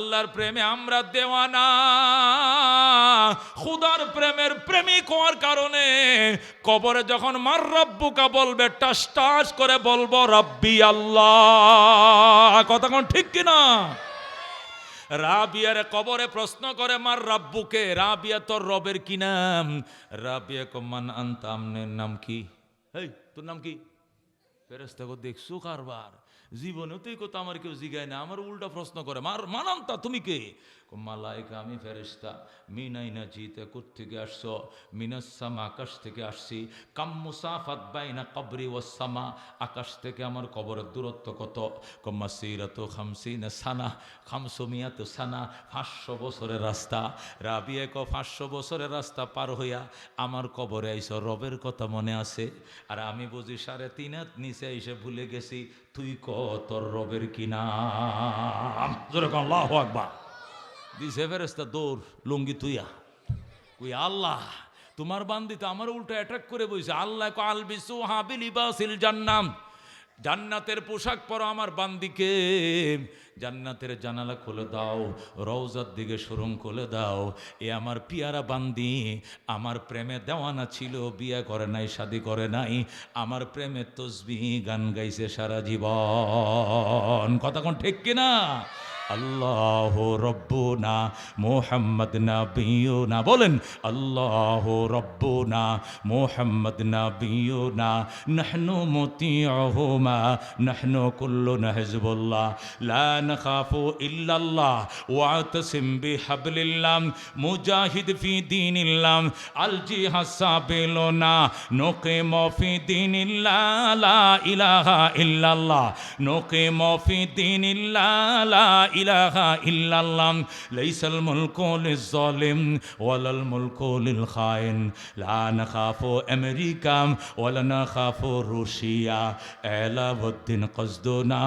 আল্লাহর প্রেমে আমরা দেওয়ানা। খুদার প্রেমের প্রেমিক হওয়ার কারণে কবরে যখন মার রব্বুকা বলবে, টাস টাস করে বলব, রব্বি আল্লাহ। কথা কোন ঠিক কিনা রাবিয়ার কবরে প্রশ্ন করে, মার রাব্বুকে, রাবিয়া তোর রবের কি নাম? রাবিয়া কমান আন্তামনের নাম কি? এই তোর নাম কি? ফেরেস্তা কো দেখছ কারবার? জীবনে তুই কত আমার কেউ জিগায় না আমার উল্টা প্রশ্ন করে মার মানান্তা তুমি কে? কো, মালাইকা আমি ফেরেস্তা মিনাইনা জিতে থেকে আসছো? মিনাসামা আকাশ থেকে আসছি। কাম মুসাফাত বাইনা কবরি ও সামা আকাশ থেকে আমার কবরের দূরত্ব কত? কম্মা সিরাত খামসিনা সানা খামসমিয়াত সানা পাঁচশো বছরের রাস্তা। রাবিয়া ক পাঁচশো বছরের রাস্তা পার হইয়া আমার কবরে আইস রবের কথা মনে আছে? আর আমি বুঝি সাড়ে তিন হাত নিচে এসে ভুলে গেছি তুই ক, তোর রবের কিনা, আল্লাহ আকবার। দিছে ফেরেস্তা দৌড়, লুঙ্গি তুইয়া। কই, আল্লাহ, তোমার বান্দিতে আমার উল্টো অ্যাটাক করে বইছে। আল্লাহ কো আলবিসু হাবিলিবাসিল জান্নাম। জান্নাতের পোশাক পরো আমার বান্দিকে। জান্নাতের জানালা খুলে দাও, রওজার দিকে সুরং খুলে দাও। এ আমার পিয়ারা বান্দি, আমার প্রেমে দেওয়ানা ছিল, বিয়ে করে নাই, শাদি করে নাই। আমার প্রেমে তসবি গান গাইছে সারা জীবন। কথা কোন ঠিক কিনা? আল্লাহ রব্বুনা মোহাম্মদ নবিয়ুনা বলেন আল্লাহ রব্বুনা মোহাম্মদ নবিয়ুনা নাহনু মুতিউহুমা নাহনু কুল্লুনা হিজবুল্লাহ লা নখাফু ইল্লাল্লাহ ওয়াতাসিম বিহাবলিল্লাহ মুজাহিদ ফি দীনিল্লাহ আল জিহাদ সাবিলুনা নুকিম ফি দীনিল্লাহ লা ইলাহা ইল্লাল্লাহ নুকিম ফি দীনিল্লাহ লা ইলাহা ইল্লাল্লাহ লাইসাল মুলকু লিজ-জালিম ওয়ালাল মুলকু লিল খাইন লা নাখাফু আমেরিকা ওয়ালা নাখাফু রুশিয়া এলাউদ্দিন কসদুনা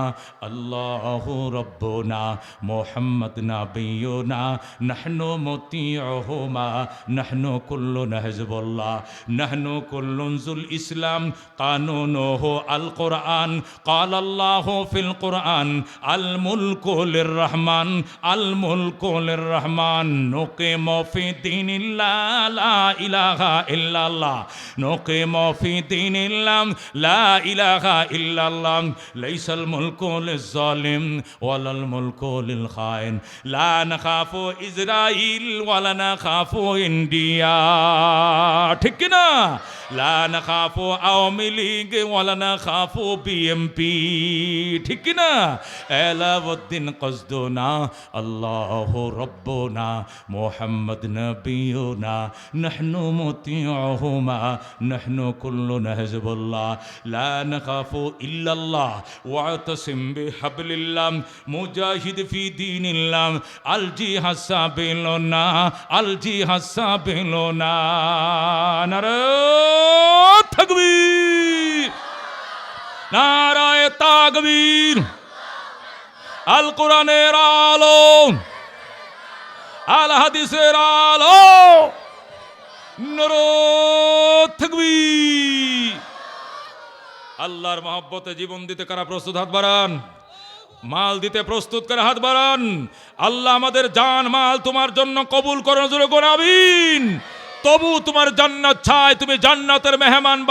আল্লাহু রব্বুনা মুহাম্মদ নাবিয়ুনা নাহনু মুতিউহুমা নাহনু কুল্লুনা হিজবুল্লাহ নাহনু কুল্লুন জুল ইসলাম কানুনুহু আল কোরআন قال الله في القرآن الملك للرحمن রহমান, আল মুলকুল রহমান, নোকে মফি দিন ইলাহা ইল্লাল্লাহ, নোকে মফি দিন ইল্লাম লা ইলাহা ইল্লাল্লাহ লাইসাল মুলকুল জালিম, ওয়ালাল মুলকুল খায়েন, লা নাখাফু ইসরাইল ওয়ালা নাখাফু ইন্ডিয়া। ঠিক না লা না খাফো আওয়ামী লীগ ওয়ালা না খাফো বিএমপি ঠিক না? এলাউদ্দিন কসদুনা, আল্লাহ রব্বুনা, মোহাম্মদ নবিয়ুনা নাহনু মুতিউহুমা, নাহনু কুল্লুনা হিজবুল্লাহ লা নাখাফু ইল্লাল্লাহ, ওয়াতাসিম বিহাবলিল্লাহ, মুজাহিদ ফি দীনিল্লাহ আল জিহাদ সাবিলুনা আল জিহাদ সাবিলুনা। নারে তাকবীর নারায় তাকবীর। আল। কোরআনের আলো। আল হাদিসের আলো আল্লাহর মহব্বতে জীবন দিতে কারা প্রস্তুত হাত বাড়ান? মাল দিতে প্রস্তুত করে হাত বাড়ান? আল্লাহ আমাদের জান মাল তোমার জন্য কবুল করো জোরে করে আমিন। তবু তোমার জান্নাত ছায় তুমি জান্নাতের মেহমান